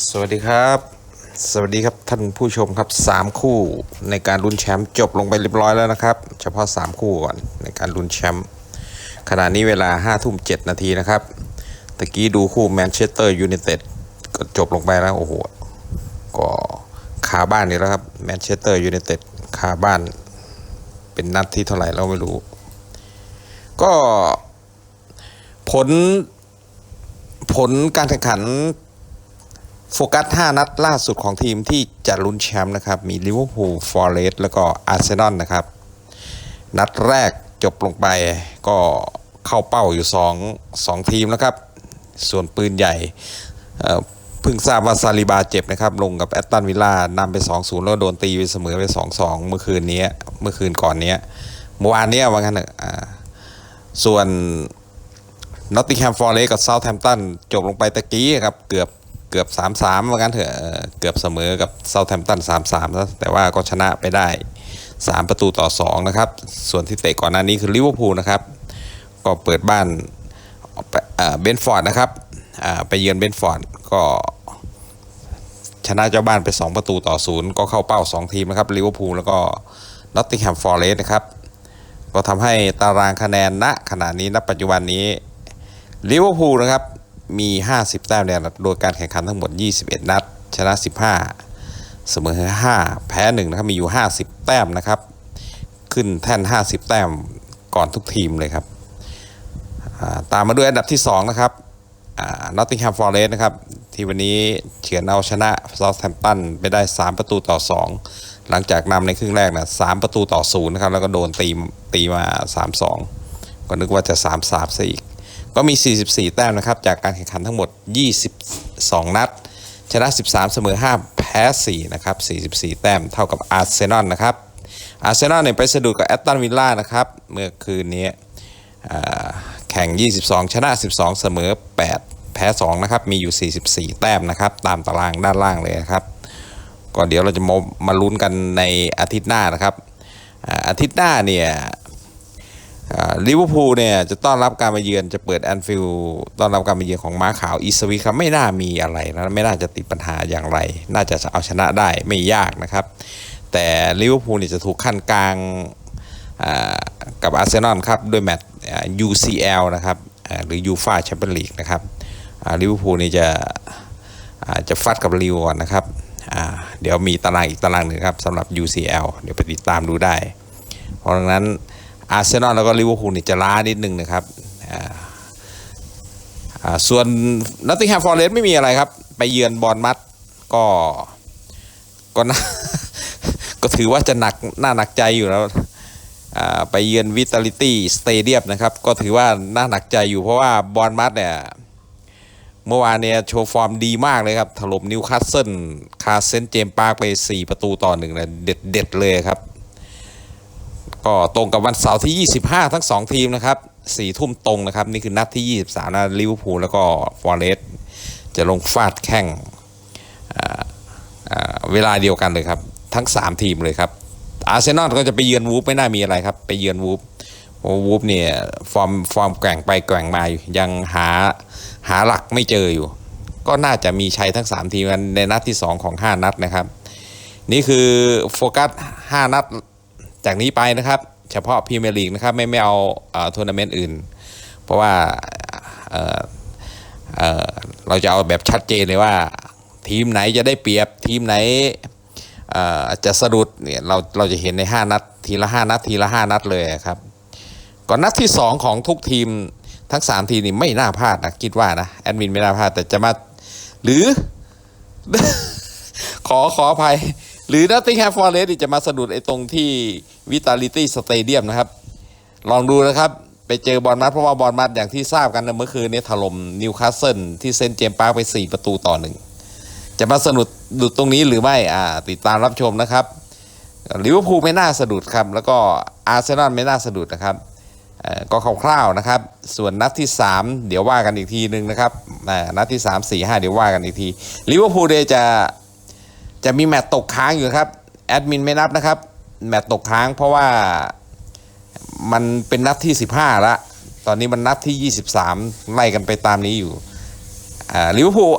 สวัสดีครับ สวัสดีครับท่านผู้ชมครับสามคู่ในการลุ้นแชมป์จบลงไปเรียบร้อยแล้วนะครับ เฉพาะ 3 คู่ก่อนในการลุ้นแชมป์ขณะนี้เวลา5้าทุ่มเนาทีนะครับตะกี้ดูคู่แมนเชสเตอร์ยูไนเต็ดก็จบลงไปแล้วโอ้โหก็คาบ้านนี่แล้วครับแมนเชสเตอร์ยูไนเต็ดคาบ้าน เป็นนัดที่เท่าไหร่เราไม่รู้ ก็ผลผลการแข่งขัน โฟกัส 5 นัดล่าสุดของทีมที่จะลุ้นแชมป์นะครับ มีลิเวอร์พูลฟอร์เรสต์แล้วก็อาร์เซนอลนะครับ นัดแรกจบลงไปก็เข้าเป้าอยู่ 2 2 ทีมแล้วครับ ส่วนปืนใหญ่เพิ่งทราบว่าซาลิบาเจ็บนะครับ ลงกับแอตตันวิลล่านำไป 2-0 แล้วโดนตีไปเสมอไป 2-2 เมื่อคืนนี้เมื่อคืนก่อนเนี้ยเมื่อวานเนี้ยว่างั้นเถอะอ่าส่วนนอตติงแฮมฟอร์เรสกับเซาท์แฮมป์ตันจบลงไปตะกี้ครับเกือบ เกือบ 3-3ว่างั้นเถอะเกือบเสมอกับเซาท์แฮมป์ตัน3-3แล้วแต่ว่าก็ชนะไปได้ 3 ประตูต่อ 2 นะครับ ส่วนที่เตะก่อนหน้านี้คือลิเวอร์พูลนะครับ ก็เปิดบ้านเบนฟอร์ดนะครับไปเยือนเบนฟอร์ดก็ชนะเจ้าบ้านไป 2 ประตูต่อศูนย์ก็เข้าเป้า 2 ทีมนะครับลิเวอร์พูลแล้วก็นอตติงแฮมฟอร์เรส์นะครับก็ทำให้ตารางคะแนนณขณะนี้ณปัจจุบันนี้ลิเวอร์พูลนะครับ มี 50 แต้มเนี่ยโดยการแข่งขันทั้งหมด 21 นัด ชนะ 15 เสมอ 5 แพ้ 1 นะครับ มีอยู่ 50 แต้มนะครับ ขึ้นแท่น 50 แต้มก่อนทุกทีมเลยครับ ตามมาด้วยอันดับที่ 2 นะครับนอตติงแฮมฟอร์เรสนะครับ ที่วันนี้เฉือนเอาชนะเซาท์แฮมป์ตันไปได้ 3 ประตูต่อ 2 หลังจากนำในครึ่งแรกนะ3ประตูต่อ0นะครับ แล้วก็โดนตีตีมา 3-2 ก็นึกว่าจะ 3 3ซะอีก ก็มี 44 แต้มนะครับ จากการแข่งขันทั้งหมด 22 นัด ชนะ 13 เสมอ 5 แพ้ 4 นะครับ 44 แต้มเท่ากับอาร์เซนอลนะครับ อาร์เซนอลเนี่ยไปสะดุดกับแอตตันวิลล่านะครับ เมื่อคืนนี้แข่ง 22 ชนะ 12 เสมอ 8 แพ้ 2 นะครับ มีอยู่ 44 แต้มนะครับ ตามตารางด้านล่างเลยนะครับ ก็เดี๋ยวเราจะมามาลุ้นกันในอาทิตย์หน้านะครับ อาทิตย์หน้าเนี่ย ลิเวอร์พูลเนี่ยจะต้อนรับการมาเยือนจะเปิดแอนฟิลด์ต้อนรับการมาเยือนของม้าขาวอีสวิครับไม่น่ามีอะไรนะไม่น่าจะติดปัญหาอย่างไร น่าจะเอาชนะได้ไม่ยากนะครับ แต่ลิเวอร์พูลเนี่ยจะถูกขั้นกลางกับอาร์เซนอลครับด้วยแมตช์ UCL นะครับหรือยูฟาแชมเปี้ยนลีกนะครับลิเวอร์พูลนี่จะจะฟัดกับริวอนนะครับเดี๋ยวมีตารางอีกตารางหนึ่งครับสำหรับ UCL เดี๋ยวไปติดตามดูได้ เพราะฉะนั้น อาร์เซนอลแล้วก็ลิเวอร์พูลนี่จะล้านิดนึงนะครับส่วนนอตติงแฮมฟอร์เรสไม่มีอะไรครับ ไปเยือนบอลมัดก็ก็น่าก็ถือว่าจะหนักน่าหนักใจอยู่แล้วไปเยือนวิตาลิตี้สเตเดียมนะครับ ก็ถือว่าน่าหนักใจอยู่เพราะว่าบอลมัดเนี่ยเมื่อวานเนี่ยโชว์ฟอร์มดีมากเลยครับ ถล่มนิวคาสเซิลคาเซนเจมปาร์กไป 4 ประตูต่อหนึ่งเลยเด็ดเด็ดเลยครับ ก็ตรงกับวันเสาร์ที่ 25 ทั้ง 2 ทีมนะครับ4ทุ่มตรงนะครับ นี่คือนัดที่ 23นะลิเวอร์พูลแล้วก็ฟอร์เรสต์จะลงฟาดแข่งเวลาเดียวกันเลยครับ ทั้ง 3 ทีมเลยครับอาร์เซนอลก็จะไปเยือนวูฟไม่น่ามีอะไรครับ ไปเยือนวูฟวูฟเนี่ยฟอร์มฟอร์มแกว่งไปแกว่งมาอยู่ยังหาหาหลักไม่เจออยู่ ก็น่าจะมีชัยทั้ง 3 ทีมในนัดที่ 2 ของ 5 นัดนะครับ นี่คือโฟกัส 5 นัด จากนี้ไปนะครับ เฉพาะพรีเมียร์ลีกนะครับไม่ไม่เอาทัวร์นาเมนต์อื่น เพราะว่าเเเราจะเอาแบบชัดเจนเลยว่า ทีมไหนจะได้เปรียบทีมไหนจะสะดุดเนี่ยเราเราจะเห็นใน 5 นัด ทีละ 5 นัด ทีละ 5 นัดเลยครับ ก่อนนัดที่ 2 ของทุกทีมทั้ง 3 ทีมนี่ไม่น่าพลาดนะคิดว่านะแอดมินไม่น่าพลาดแต่จะมาหรือ ขอขออภัย หรือนัตติงแฮมฟอร์เรสจะมาสะดุดไอ้ตรงที่วิตาลิตี้สเตเดียมนะครับ ลองดูนะครับ ไปเจอบอลมัดเพราะว่าบอลมัดอย่างที่ทราบกันเมื่อคืนนี้ถล่มนิวคาสเซิลที่เซนเจมส์ปาร์คไป 4 ประตูต่อหนึ่งจะมาสะดุดดุดตรงนี้หรือไม่อ่าติดตามรับชมนะครับลิเวอร์พูลไม่น่าสะดุดครับ แล้วก็อาร์เซนอลไม่น่าสะดุดนะครับก็คร่าวๆนะครับ ส่วนนัดที่ 3 เดี๋ยวว่ากันอีกทีนึงนะครับนัดที่ 3 4 5 เดี๋ยวว่ากันอีกทีลิเวอร์พูลเดยจะ จะมีแมตต์ตกค้างอยู่ครับแอดมินไม่นับนะครับ แมตต์ตกค้างเพราะว่ามันเป็นนัดที่ 15ละตอนนี้มันนัดที่ 23 ไล่กันไปตามนี้อยู่ลิเวอร์พูล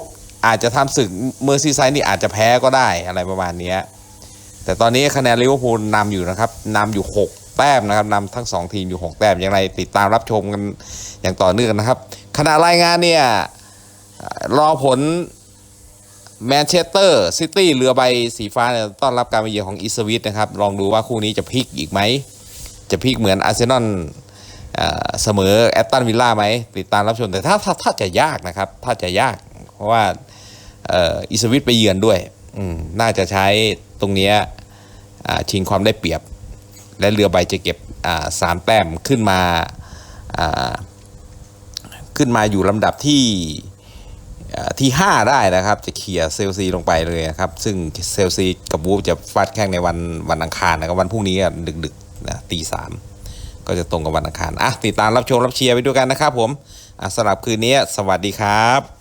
อาจจะทำศึกเมอร์ซีไซด์นี่อาจจะแพ้ก็ได้อะไรประมาณนี้แต่ตอนนี้คะแนนลิเวอร์พูลนำอยู่นะครับนำอยู่ 6 แต้มนะครับนำทั้ง 2 ทีมอยู่ 6 แต้มอย่างไรติดตามรับชมกันอย่างต่อเนื่องนะครับขณะรายงานเนี่ยรอผล แมนเชสเตอร์ซิตี้เรือใบสีฟ้าเนี่ยต้อนรับการมาเยือนของอีสวิตนะครับ ลองดูว่าคู่นี้จะพลิกอีกไหม จะพลิกเหมือนอาร์เซนอลเสมอแอตตันวิลล่าไหม ติดตามรับชม แต่ถ้าถ้าถ้าจะยากนะครับ ถ้าจะยาก เพราะว่าอ่ออีสวิตไปเยือนด้วย น่าจะใช้ตรงนี้ชิงความได้เปรียบ และเรือใบจะเก็บสามแต้มขึ้นมาขึ้นมาอยู่ลำดับที่ ที่ 5 ได้นะครับ จะเคลียร์เซลซีลงไปเลยนะครับ ซึ่งเซลซีกับวูฟจะฟาดแข่งในวันวันอังคารนะครับวันพรุ่งนี้ดึกๆนะตีสามก็จะตรงกับวันอังคารอะติดตามรับชมรับเชียร์ไปด้วยกันนะครับผมอะสำหรับคืนนี้ สวัสดีครับ